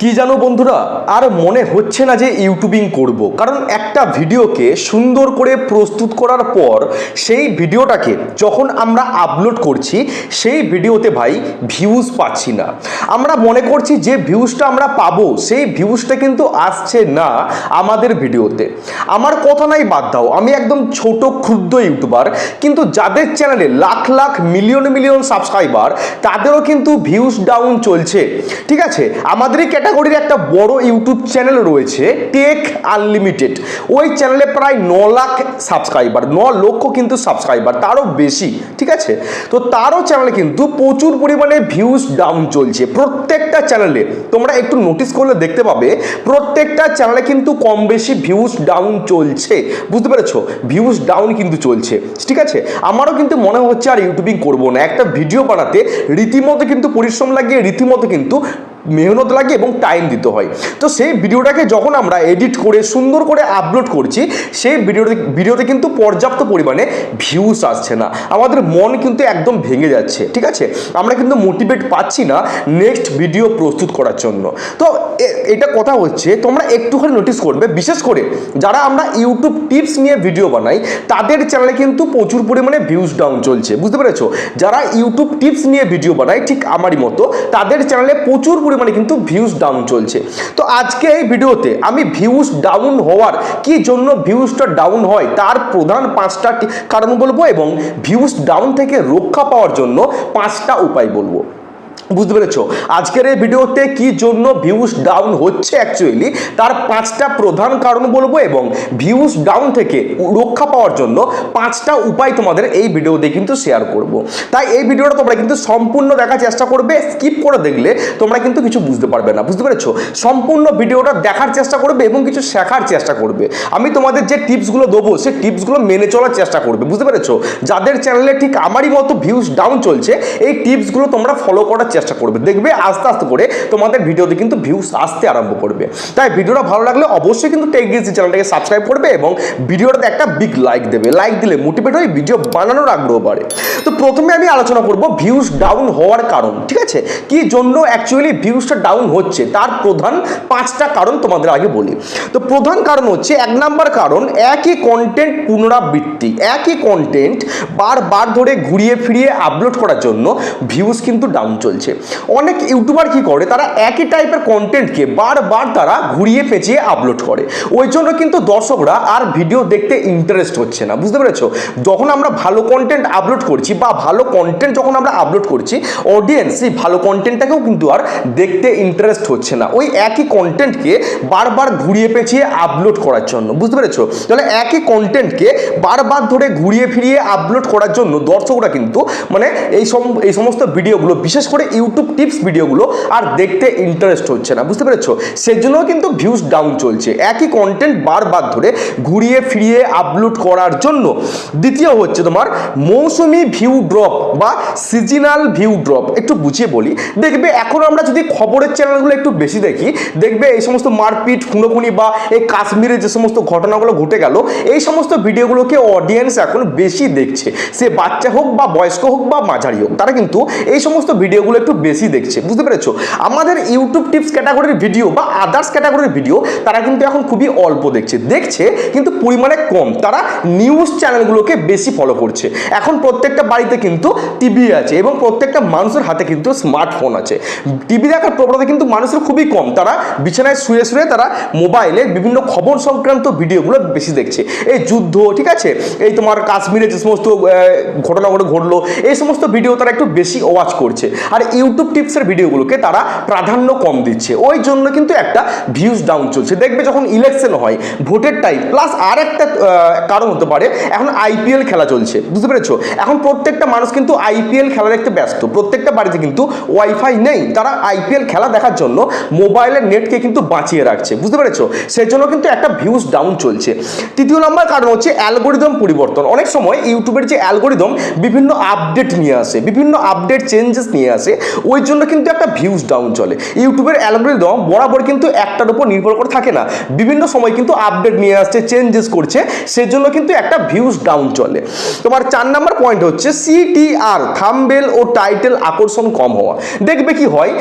কি জানো বন্ধুরা? আর মনে হচ্ছে না যে ইউটিউবিং করব। কারণ একটা ভিডিওকে সুন্দর করে প্রস্তুত করার পর সেই ভিডিওটাকে যখন আমরা আপলোড করছি, সেই ভিডিওতে ভাই ভিউজ পাচ্ছি না। আমরা মনে করছি যে ভিউজটা আমরা পাবো, সেই ভিউজটা কিন্তু আসছে না আমাদের ভিডিওতে। আমার কথা নাই বাদ দাও, আমি একদম ছোট ক্ষুদ্র ইউটিউবার। কিন্তু যাদের চ্যানেলে lakh lakh million million subscriber তাদেরও কিন্তু ভিউজ ডাউন চলছে। ঠিক আছে? আমাদেরই ক্যাটাগরির একটা বড় ইউটিউব চ্যানেল রয়েছে, টেক আনলিমিটেড। ওই চ্যানেলে প্রায় ন লাখ সাবস্ক্রাইবার, ন লক্ষ কিন্তু সাবস্ক্রাইবার, তারও বেশি, ঠিক আছে? তো তারও চ্যানেলে কিন্তু প্রচুর পরিমাণে ভিউজ ডাউন চলছে। প্রত্যেকটা চ্যানেলে, তোমরা একটু নোটিস করলে দেখতে পাবে, প্রত্যেকটা চ্যানেলে কিন্তু কম বেশি ভিউজ ডাউন চলছে। বুঝতে পেরেছ? ভিউজ ডাউন কিন্তু চলছে, ঠিক আছে? আমারও কিন্তু মনে হচ্ছে আর ইউটিউবিং করব না। একটা ভিডিও বানাতে রীতিমতো কিন্তু পরিশ্রম লাগিয়ে, রীতিমতো কিন্তু মেহনত লাগে এবং টাইম দিতে হয়। তো সেই ভিডিওটাকে যখন আমরা এডিট করে, সুন্দর করে আপলোড করছি, সেই ভিডিওতে ভিডিওতে কিন্তু পর্যাপ্ত পরিমাণে ভিউস আসছে না। আমাদের মন কিন্তু একদম ভেঙে যাচ্ছে, ঠিক আছে? আমরা কিন্তু মোটিভেট পাচ্ছি না নেক্সট ভিডিও প্রস্তুত করার জন্য। তো এটা কথা হচ্ছে, তোমরা একটুখানি নোটিস করবে, বিশেষ করে যারা আমরা ইউটিউব টিপস নিয়ে ভিডিও বানাই, তাদের চ্যানেলে কিন্তু প্রচুর পরিমাণে ভিউজ ডাউন চলছে, বুঝতে পেরেছ? যারা ইউটিউব টিপস নিয়ে ভিডিও বানায়, ঠিক আমারই মতো, তাদের চ্যানেলে প্রচুর পরিমাণে কিন্তু ভিউজ ডাউন চলছে। তো আজকে এই ভিডিওতে আমি ভিউজ ডাউন হওয়ার কি জন্য ভিউজটা ডাউন হয়, তার প্রধান পাঁচটা কারণ বলব এবং ভিউজ ডাউন থেকে রক্ষা পাওয়ার জন্য পাঁচটা উপায় বলব। বুঝতে পেরেছ? আজকের এই ভিডিওতে কি জন্য ভিউজ ডাউন হচ্ছে অ্যাকচুয়ালি তার পাঁচটা প্রধান কারণ বলব এবং ভিউজ ডাউন থেকে রক্ষা পাওয়ার জন্য পাঁচটা উপায় তোমাদের এই ভিডিওতে কিন্তু শেয়ার করব। তাই এই ভিডিওটা তোমরা কিন্তু সম্পূর্ণ দেখার চেষ্টা করবে স্কিপ করে দেখলে তোমরা কিন্তু কিছু বুঝতে পারবে না, বুঝতে পেরেছ? সম্পূর্ণ ভিডিওটা দেখার চেষ্টা করবে এবং কিছু শেখার চেষ্টা করবে। আমি তোমাদের যে টিপসগুলো দেবো সেই টিপসগুলো মেনে চলার চেষ্টা করবে, বুঝতে পেরেছ? যাদের চ্যানেলে ঠিক আমারই মতো ভিউজ ডাউন চলছে, এই টিপসগুলো তোমরা ফলো করার চেষ্টা করবে। দেখবে আস্তে আস্তে করে তোমাদের ভিডিওতে কিন্তু ভিউস আসতে আরম্ভ করবে। তাই ভিডিওটা ভালো লাগলে অবশ্যই কিন্তু টেক ডিএসি চ্যানেলটাকে সাবস্ক্রাইব করবে এবং ভিডিওটাতে একটা বিগ লাইক দেবে। লাইক দিলে মোটিভেট হয়ে ভিডিও বানানোর আগ্রহ বাড়ে। তো প্রথমে আমি আলোচনা করব ভিউস ডাউন হওয়ার কারণ, ঠিক আছে? কি জন্য অ্যাকচুয়ালি ভিউজটা ডাউন হচ্ছে? তার প্রধান পাঁচটা কারণ তোমাদের আগে বলি। তো প্রধান কারণ হচ্ছে, এক নাম্বার কারণ, একই কন্টেন্ট পুনরাবৃত্তি, একই কন্টেন্ট বারবার ধরে ঘুরিয়ে ফিরিয়ে আপলোড করার জন্য ভিউজ কিন্তু ডাউন চলছে। অনেক ইউটিউবার কি করে, তারা একই টাইপের কন্টেন্টকে বারবার তারা ঘুরিয়ে পেঁচিয়ে আপলোড করে। ওই জন্য কিন্তু দর্শকরা আর ভিডিও দেখতে ইন্টারেস্ট হচ্ছে না, বুঝতে পেরেছ? যখন আমরা ভালো কন্টেন্ট আপলোড করছি বা ভালো কন্টেন্ট যখন আমরা আপলোড করছি অডিয়েন্স সেই ভালো কন্টেন্টটাকেও কিন্তু আর দেখতে ইন্টারেস্ট হচ্ছে না। ওই একই কন্টেন্টকে বারবার ঘুরিয়ে পেঁচিয়ে আপলোড করার জন্য, বুঝতে পেরেছ? তাহলে একই কন্টেন্টকে বারবার ধরে ঘুরিয়ে ফিরিয়ে আপলোড করার জন্য দর্শকরা কিন্তু মানে এই সম, এই সমস্ত ভিডিওগুলো বিশেষ করে ইউটিউব টিপস ভিডিওগুলো আর দেখতে ইন্টারেস্ট হচ্ছে না, বুঝতে পেরেছ? সেজন্য কিন্তু ভিউজ ডাউন চলছে। একই কন্টেন্ট বারবার ধরে ঘুরিয়ে ফিরিয়ে আপলোড করার জন্য। দ্বিতীয় হচ্ছে তোমার মৌসুমি ভিউ ড্রপ বা সিজনাল ভিউ ড্রপ একটু বুঝিয়ে বলি, দেখবে এখন আমরা যদি খবরের চ্যানেলগুলো একটু বেশি দেখি, দেখবে এই সমস্ত মারপিট, খুনোখুনি বা এই কাশ্মীরে যে সমস্ত ঘটনাগুলো ঘটে গেল, এই সমস্ত ভিডিওগুলোকে অডিয়েন্স এখন বেশি দেখছে। সে বাচ্চা হোক বা বয়স্ক হোক বা মাঝারি হোক, তারা কিন্তু এই সমস্ত ভিডিওগুলো একটু বেশি দেখছে, বুঝতে পেরেছ? আমাদের ইউটিউব টিপস ক্যাটাগরির ভিডিও বা আদার্স ক্যাটাগরির ভিডিও তারা কিন্তু এখন খুবই অল্প দেখছে। দেখছে, কিন্তু পরিমাণে কম। তারা নিউজ চ্যানেলগুলোকে বেশি ফলো করছে। এখন প্রত্যেকটা বাড়িতে কিন্তু টিভি আছে এবং প্রত্যেকটা মানুষের হাতে কিন্তু স্মার্টফোন আছে। টিভি দেখার প্রবণতা কিন্তু মানুষের খুবই কম। তারা বিছানায় শুয়ে শুয়ে তারা মোবাইলে বিভিন্ন খবর সংক্রান্ত ভিডিওগুলো বেশি দেখছে। এই যুদ্ধ, ঠিক আছে? এই তোমার কাশ্মীরে যে সমস্ত ঘটনাগুলো ঘটলো, এই সমস্ত ভিডিও তারা একটু বেশি ওয়াচ করছে। আর ইউটিউব টিপসের ভিডিওগুলোকে তারা প্রাধান্য কম দিচ্ছে। ওই জন্য কিন্তু একটা ভিউজ ডাউন চলছে। দেখবে যখন ইলেকশন হয় ভোটের টাইম প্লাস আর একটা কারণ হতে পারে, এখন আইপিএল খেলা চলছে। বুঝতে পেরেছ? এখন প্রত্যেকটা মানুষ কিন্তু আইপিএল খেলা দেখতে ব্যস্ত। প্রত্যেকটা বাড়িতে কিন্তু ওয়াইফাই নেই। তারা আইপিএল খেলা দেখার জন্য মোবাইলের নেটকে কিন্তু বাঁচিয়ে রাখছে। বুঝতে পেরেছ? সেজন্য কিন্তু একটা ভিউজ ডাউন চলছে। তৃতীয় নম্বর কারণ হচ্ছে অ্যালগোরিদম পরিবর্তন। অনেক সময় ইউটিউবের যে অ্যালগোরিদম বিভিন্ন আপডেট নিয়ে আসে, বিভিন্ন আপডেট চেঞ্জেস নিয়ে আসে। ওই জন্য কিন্তু একটা ভিউজ ডাউন চলে। ইউটিউবের অ্যালগোরিদম বরাবর কিন্তু একটার উপর নির্ভর করে থাকে না। বিভিন্ন সময় কিন্তু আপডেট নিয়ে আসছে চেঞ্জেস করছে, সেজন্য কিন্তু একটা ভিউজ ডাউন চলে। তোমার চার নাম্বার পয়েন্ট হচ্ছে সিটিআর থাম্বেল ও টাইটেল আকর্ষণ কম হওয়া। দেখবে কি হয়?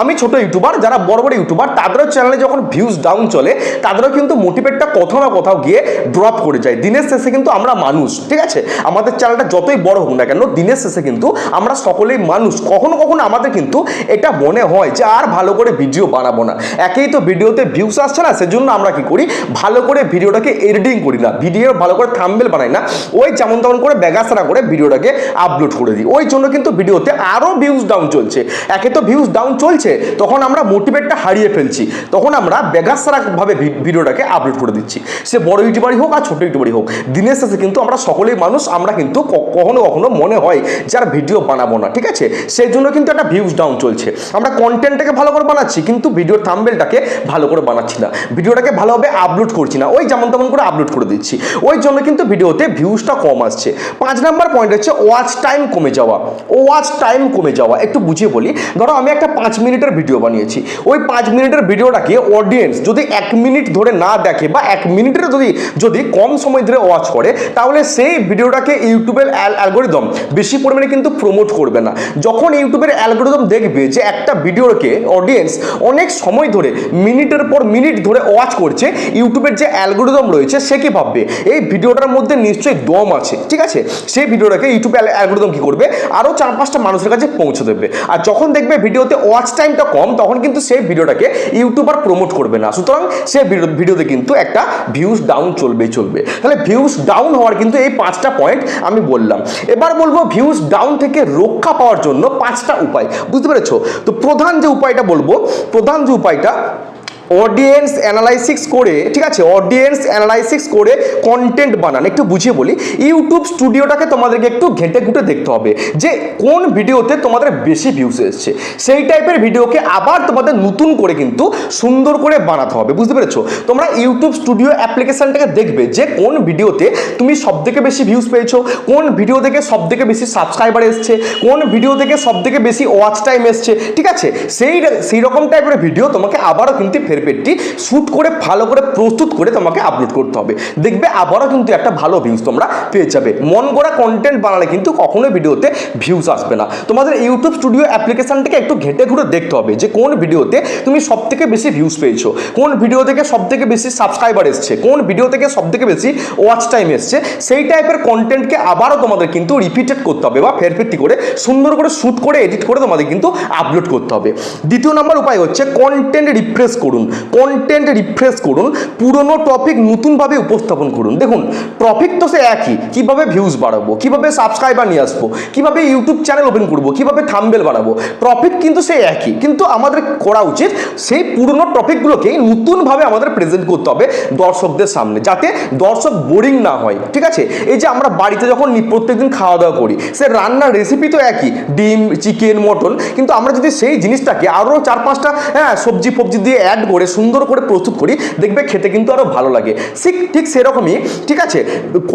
আমি ছোট ইউটিউবার, যারা বড় বড় ইউটিউবার, তাদেরও চ্যানেলে যখন ভিউজ ডাউন চলে, তাদেরও কিন্তু মোটিভেটটা কোথাও না কোথাও গিয়ে ড্রপ করে যায়। দিনের শেষে কিন্তু আমরা মানুষ, ঠিক আছে? আমাদের চ্যানেলটা যতই বড় হোক না কেন, দিনের শেষে কিন্তু আমরা সকলেই মানুষ। কখনো কখনো আমাদের কিন্তু এটা মনে হয় যে আর ভালো করে ভিডিও বানাবো না। একেই তো ভিডিওতে ভিউস আসছে না, সেজন্য আমরা কি করি? ভালো করে ভিডিওটাকে এডিটিং করি না। ভিডিও ভালো করে থাম্বেল বানাই না। ওই যেমন তেমন করে ব্যাগাসারা করে ভিডিওটাকে আপলোড করে দিই। ওই জন্য কিন্তু ভিডিওতে আরও ভিউজ ডাউন চলছে। একে তো ভিউজ ডাউন চলছে, তখন আমরা মোটিভেটটা হারিয়ে ফেলছি। তখন আমরা বেগাসারা ভাবে ভিডিওটাকে আপলোড করে দিচ্ছি। সে বড় ইউটিউবারই হোক আর ছোট ইউটিউবারই হোক, দিনের শেষে কিন্তু আমরা সকলেই মানুষ, আমরা কিন্তু কখনো কখনো মনে হয় যে আর ভিডিও বানাবো না, ঠিক আছে? সেই জন্য কিন্তু একটা ভিউজ ডাউন চলছে। আমরা কন্টেন্টটাকে ভালো করে বানাচ্ছি, কিন্তু ভিডিওর থাম্বেলটাকে ভালো করে বানাচ্ছি না। ভিডিওটাকে ভালোভাবে আপলোড করছি না। ওই যেমন তেমন করে আপলোড করে দিচ্ছি। ওই জন্য কিন্তু ভিডিওতে ভিউজটা কম আসছে। পাঁচ নাম্বার পয়েন্ট হচ্ছে ওয়াচ টাইম কমে যাওয়া। ওয়াচ টাইম কমে যাওয়া। একটু বুঝিয়ে বলি। ধরো আমি একটা পাঁচ মিনিটের ভিডিও বানিয়েছি। ওই পাঁচ মিনিটের ভিডিওটাকে অডিয়েন্স যদি এক মিনিট ধরে না দেখে বা এক মিনিটের যদি যদি কম সময় ধরে ওয়াচ করে, তাহলে সেই ভিডিওটাকে ইউটিউবের অ্যালগোরিদম বেশি পরিমাণে কিন্তু প্রমোট করবে না। যখন ইউটিউবের অ্যালগোরিদম দেখবে যে একটা ভিডিওকে অডিয়েন্স অনেক সময় ধরে মিনিটের পর মিনিট ধরে ওয়াচ করছে, ইউটিউবের যে অ্যালগোরিদম রয়েছে সে কি ভাববে? এই ভিডিওটার মধ্যে নিশ্চয়ই দম আছে, ঠিক আছে? সেই ভিডিওটাকে ইউটিউব অ্যালগোরিদম কি করবে? আরও চার পাঁচটা মানুষের কাছে পৌঁছে দেবে। আর যখন দেখবে ভিডিওতে ওয়াচ টাইমটা কম, তখন কিন্তু সেই ভিডিওটাকে ইউটিউবার প্রমোট করবে না। সুতরাং সেই ভিডিও- ভিডিওতে কিন্তু একটা ভিউজ ডাউন চলবেই চলবে। তাহলে ভিউজ ডাউন হওয়ার কিন্তু এই পাঁচটা পয়েন্ট আমি বললাম। এবার বলব ভিউজ ডাউন থেকে রক্ষা পাওয়ার জন্য পাঁচটা উপায়। বুঝতে পেরেছ? তো প্রধান যে উপায়টা বলব প্রধান যে উপায়টা অডিয়েন্স অ্যানালাইসিস করে, ঠিক আছে? অডিয়েন্স অ্যানালাইসিস করে কন্টেন্ট বানান। একটু বুঝিয়ে বলি ইউটিউব স্টুডিওটাকে তোমাদেরকে একটু ঘেঁটে ঘুটে দেখতে হবে যে কোন ভিডিওতে তোমাদের বেশি ভিউজ এসছে। সেই টাইপের ভিডিওকে আবার তোমাদের নতুন করে কিন্তু সুন্দর করে বানাতে হবে, বুঝতে পেরেছ? তোমরা ইউটিউব স্টুডিও অ্যাপ্লিকেশনটাকে দেখবে যে কোন ভিডিওতে তুমি সব থেকে বেশি ভিউস পেয়েছ, কোন ভিডিও থেকে সব থেকে বেশি সাবস্ক্রাইবার এসছে, কোন ভিডিও থেকে সব থেকে বেশি ওয়াচ টাইম এসছে, ঠিক আছে? সেই সেই রকম টাইপের ভিডিও তোমাকে আবারও কিন্তু ফেরপেটটি শ্যুট করে, ভালো করে প্রস্তুত করে তোমাকে আপলোড করতে হবে। দেখবে আবারও কিন্তু একটা ভালো ভিউজ তোমরা পেয়ে যাবে। মন গড়া কন্টেন্ট বানালে কিন্তু কখনোই ভিডিওতে ভিউজ আসবে না। তোমাদের ইউটিউব স্টুডিও অ্যাপ্লিকেশনটাকে একটু ঘেঁটে ঘুরে দেখতে হবে যে কোন ভিডিওতে তুমি সব থেকে বেশি ভিউজ পেয়েছ, কোন ভিডিও থেকে সব থেকে বেশি সাবস্ক্রাইবার এসছে, কোন ভিডিও থেকে সব থেকে বেশি ওয়াচ টাইম এসছে, সেই টাইপের কন্টেন্টকে আবারও তোমাদের কিন্তু রিপিটেড করতে হবে বা ফেরফেরটি করে, সুন্দর করে শ্যুট করে এডিট করে তোমাদের কিন্তু আপলোড করতে হবে। দ্বিতীয় নম্বর উপায় হচ্ছে কন্টেন্ট রিফ্রেশ করুন। কন্টেন্ট রিফ্রেশ করুন, পুরনো টপিক নতুনভাবে উপস্থাপন করুন। দেখুন টপিক তো সে একই, কীভাবে ভিউজ বাড়াবো, কীভাবে সাবস্ক্রাইবার নিয়ে আসব, কীভাবে ইউটিউব চ্যানেল ওপেন করব, কীভাবে থাম্বেল বাড়াবো টপিক কিন্তু সে একই। কিন্তু আমাদের করা উচিত সেই পুরনো টপিকগুলোকে নতুনভাবে আমাদের প্রেজেন্ট করতে হবে দর্শকদের সামনে, যাতে দর্শক বোরিং না হয়, ঠিক আছে? এই যে আমরা বাড়িতে যখন প্রত্যেকদিন খাওয়া দাওয়া করি, সে রান্নার রেসিপি তো একই, ডিম চিকেন মটন, কিন্তু আমরা যদি সেই জিনিসটাকে আরও চার পাঁচটা হ্যাঁ সবজি ফবজি দিয়ে অ্যাড করে সুন্দর করে প্রস্তুত করি, দেখবে খেতে কিন্তু আরও ভালো লাগে। ঠিক ঠিক সেরকমই, ঠিক আছে?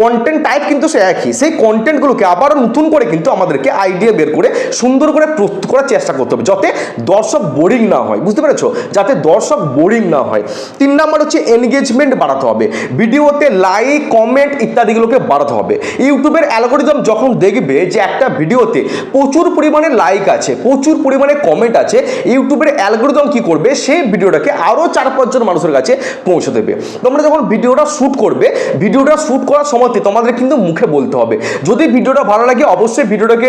কন্টেন্ট টাইপ কিন্তু সে একই। সেই কন্টেন্টগুলোকে আবারও নতুন করে কিন্তু আমাদেরকে আইডিয়া বের করে সুন্দর করে প্রস্তুত করার চেষ্টা করতে হবে, যাতে দর্শক বোরিং না হয়। বুঝতে পেরেছ? যাতে দর্শক বোরিং না হয়। তিন নাম্বার হচ্ছে এনগেজমেন্ট বাড়াতে হবে। ভিডিওতে লাইক কমেন্ট ইত্যাদিগুলোকে বাড়াতে হবে। ইউটিউবের অ্যালগোরিদম যখন দেখবে যে একটা ভিডিওতে প্রচুর পরিমাণে লাইক আছে, প্রচুর পরিমাণে কমেন্ট আছে, ইউটিউবের অ্যালগোরিদম কি করবে? সেই ভিডিওটাকে আরও চার পাঁচজন মানুষের কাছে পৌঁছে দেবে। তোমরা যখন ভিডিওটা শ্যুট করবে, ভিডিওটা শ্যুট করার সময়তে তোমাদের কিন্তু মুখে বলতে হবে। যদি ভিডিওটা ভালো লাগে, অবশ্যই ভিডিওটাকে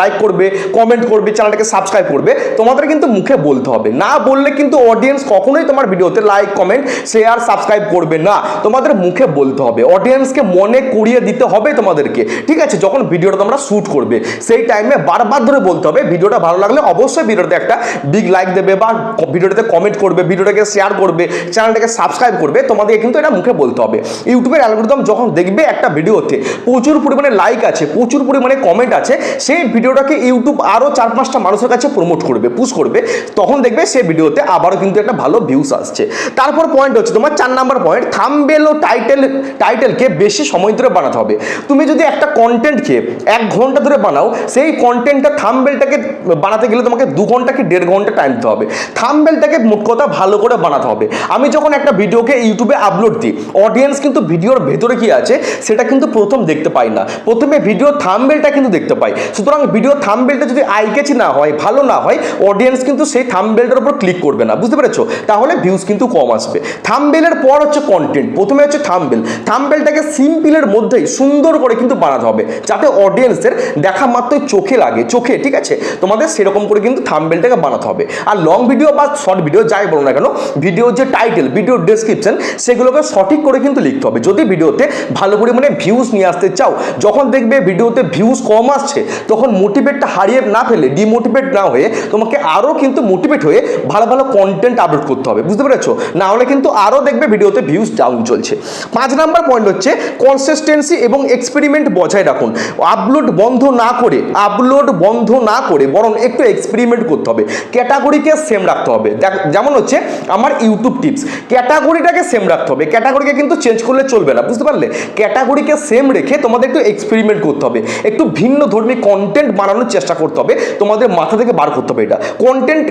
লাইক করবে কমেন্ট করবে চ্যানেলটাকে সাবস্ক্রাইব করবে, তোমাদের কিন্তু মুখে বলতে হবে। না বললে কিন্তু অডিয়েন্স কখনোই তোমার ভিডিওতে লাইক কমেন্ট শেয়ার সাবস্ক্রাইব করবে না। তোমাদের মুখে বলতে হবে। অডিয়েন্সকে মনে করিয়ে দিতে হবে তোমাদেরকে। ঠিক আছে? যখন ভিডিওটা তোমরা শ্যুট করবে, সেই টাইমে বারবার ধরে বলতে হবে, ভিডিওটা ভালো লাগলে অবশ্যই ভিডিওতে একটা বিগ লাইক দেবে বা ভিডিওটাতে কমেন্ট করবে, ভিডিওটাকে ভিডিওটাকে শেয়ার করবে, চ্যানেলটাকে সাবস্ক্রাইব করবে, তোমাদেরকে কিন্তু এটা মুখে বলতে হবে। ইউটিউবের অ্যালগোরিদম যখন দেখবে একটা ভিডিওতে প্রচুর পরিমাণে লাইক আছে, প্রচুর পরিমাণে কমেন্ট আছে, সেই ভিডিওটাকে ইউটিউব আরও চার পাঁচটা মানুষের কাছে প্রমোট করবে পুশ করবে, তখন দেখবে সেই ভিডিওতে আবারও কিন্তু একটা ভালো ভিউস আসছে। তারপর পয়েন্ট হচ্ছে তোমার চার নাম্বার পয়েন্ট থাম্বেল ও টাইটেল টাইটেলকে বেশি সময় ধরে বানাতে হবে। তুমি যদি একটা কন্টেন্টকে এক ঘণ্টা ধরে বানাও, সেই কন্টেন্টটা থামবেলটাকে বানাতে গেলে তোমাকে দু ঘণ্টা কি দেড় ঘণ্টা টাইম দিতে হবে। থামবেলটাকে মোট কথা ভালো করে বানাতে হবে। আমি যখন একটা ভিডিওকে ইউটিউবে আপলোড দিই অডিয়েন্স কিন্তু ভিডিওর ভেতরে কি আছে, সেটা কিন্তু প্রথম দেখতে পাই না। প্রথমে ভিডিও থামবেলটা কিন্তু দেখতে পাই। সুতরাং ভিডিও থামবেলটা যদি আইকেছি না হয়, ভালো না হয় অডিয়েন্স কিন্তু সেই থামবেলটার উপর ক্লিক করবে না। বুঝতে পেরেছ? তাহলে ভিউজ কিন্তু কম আসবে। থামবেলের পর হচ্ছে কন্টেন্ট প্রথমে হচ্ছে থামবেল থামবেলটাকে সিম্পলের মধ্যেই সুন্দর করে কিন্তু বানাতে হবে, যাতে অডিয়েন্সের দেখা মাত্রই চোখে লাগে। চোখে, ঠিক আছে? তোমাদের সেরকম করে কিন্তু থামবেলটাকে বানাতে হবে। আর লং ভিডিও বা শর্ট ভিডিও যাই বলো না কেন ভিডিওর যে টাইটেল ভিডিওর ডেসক্রিপশন সেগুলোকে সঠিক করে কিন্তু লিখতে হবে। যদি ভিডিওতে ভালো পরিমাণে ভিউজ নিয়ে আসতে চাও, যখন দেখবে ভিডিওতে ভিউজ কম আসছে, তখন মোটিভেটটা হারিয়ে না ফেলে ডিমোটিভেট না হয়ে তোমাকে আরও কিন্তু মোটিভেট হয়ে ভালো ভালো কন্টেন্ট আপলোড করতে হবে। বুঝতে পেরেছ? না হলে কিন্তু আরও দেখবে ভিডিওতে ভিউজ ডাউন চলছে। পাঁচ নাম্বার পয়েন্ট হচ্ছে কনসিস্টেন্সি এবং এক্সপেরিমেন্ট বজায় রাখুন। আপলোড বন্ধ না করে আপলোড বন্ধ না করে, বরং একটু এক্সপেরিমেন্ট করতে হবে। ক্যাটাগরিকে সেম রাখতে হবে। দেখ- যেমন হচ্ছে আমার ইউটিউব টিপস ক্যাটাগরিটাকে সেম রাখতে হবে। ক্যাটাগরিকে কিন্তু চেঞ্জ করলে চলবে না, বুঝতে পারলে? ক্যাটাগরিকে সেম রেখে তোমাদের একটু এক্সপেরিমেন্ট করতে হবে। একটু ভিন্ন ধর্মী কন্টেন্ট বানানোর চেষ্টা করতে হবে। তোমাদের মাথা থেকে বার করতে হবে এটা। কন্টেন্ট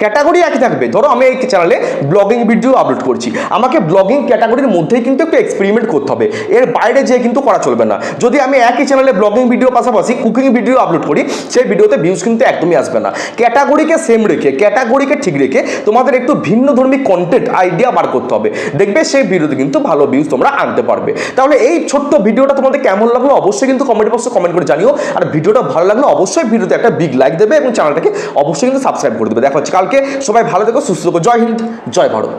ক্যাটাগরি একই থাকবে। ধরো আমি এই চ্যানেলে ব্লগিং ভিডিও আপলোড করছি। আমাকে ব্লগিং ক্যাটাগরির মধ্যেই কিন্তু একটু এক্সপেরিমেন্ট করতে হবে। এর বাইরে যেয়ে কিন্তু করা চলবে না। যদি আমি একই চ্যানেলে ব্লগিং ভিডিও পাশাপাশি কুকিং ভিডিও আপলোড করি, সেই ভিডিওতে ভিউজ কিন্তু একদমই আসবে না। ক্যাটাগরিকে সেম রেখে ক্যাটাগরিকে ঠিক রেখে তোমাদের একটু ভিন্ন ধর্মী কন্টেন্ট আইডিয়া বার করতে হবে। দেখবে সেই ভিডিওতে কিন্তু ভালো ভিউজ তোমরা আনতে পারবে। তাহলে এই ছোট্ট ভিডিওটা তোমাদের কেমন লাগল অবশ্যই কিন্তু কমেন্ট বক্সে কমেন্ট করে জানিও। আর ভিডিওটা ভালো লাগলে অবশ্যই ভিডিওতে একটা বিগ লাইক দেবে এবং চ্যানেলটাকে অবশ্যই কিন্তু সাবস্ক্রাইব করে দেবে। দেখা হচ্ছে কালকে সবাই ভালো থেকো সুস্থ থেকো। জয় হিন্দ জয় ভারত।